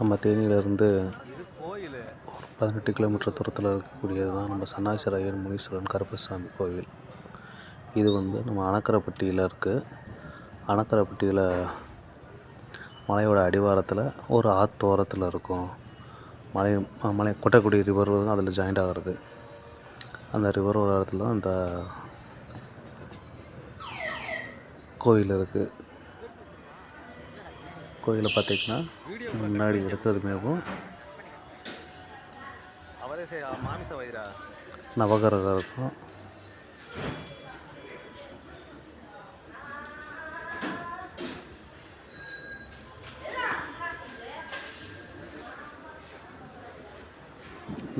நம்ம தேனியிலேருந்து ஒரு பதினெட்டு கிலோமீட்டர் தூரத்தில் இருக்கக்கூடியது தான் நம்ம சன்னாசிராயர் முனீஸ்வரன் கருப்பசாமி கோவில். இது வந்து நம்ம அணக்கரைப்பட்டியில் இருக்குது அணக்கரைப்பட்டியில் மலையோட அடிவாரத்தில் ஒரு ஆத்தோரத்தில் இருக்கும். மலை மலை கொட்டக்குடி ரிவர் அதில் ஜாயிண்ட் ஆகிறது. அந்த ரிவர் ஓரத்தில் தான் அந்த கோயில் இருக்குது கோயிலை பார்த்திங்கன்னா முன்னாடி எடுத்ததுமேவும் நவகிரகம் இருக்கும்.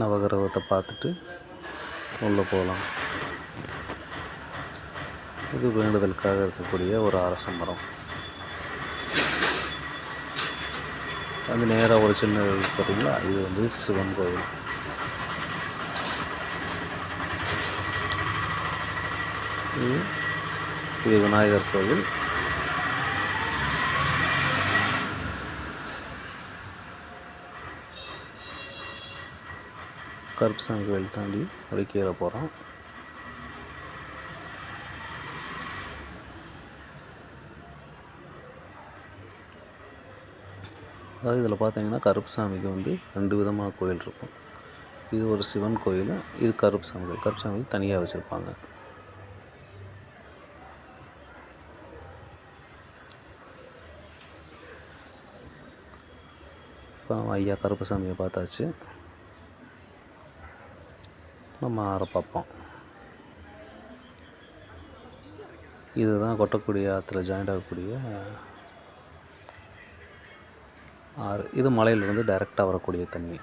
நவகிரகத்தை பார்த்துட்டு உள்ளே போகலாம். இது வேண்டுதலுக்காக இருக்கக்கூடிய ஒரு அரச மரம். வந்து நேராக ஒரு சின்ன கோயில் பார்த்தீங்களா இது வந்து சிவன் கோவில். இது விநாயகர் கோவில். கருப்புசாமி கோயில் தாண்டி ஒரு கீழே போகிறோம் அதாவது இதில் பார்த்தீங்கன்னா கருப்புசாமிக்கு வந்து ரெண்டு விதமான கோயில் இருக்கும். இது ஒரு சிவன் கோயில் இது கருப்புசாமி கோயில். கருப்புசாமி தனியாக வச்சுருப்பாங்க. இப்போ நம்ம ஐயா கருப்பசாமியை பார்த்தாச்சு. நம்ம ஆற பார்ப்போம். இதுதான் கொட்டக்கூடிய ஆற்றுல ஜாயிண்ட் ஆகக்கூடிய ஆறு. இது மலையிலிருந்து டைரெக்டாக வரக்கூடிய தண்ணி.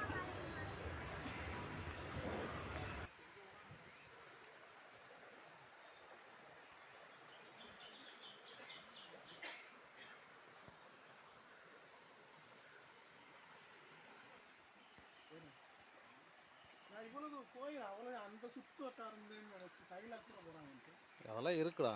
அதெல்லாம் இருக்குடா.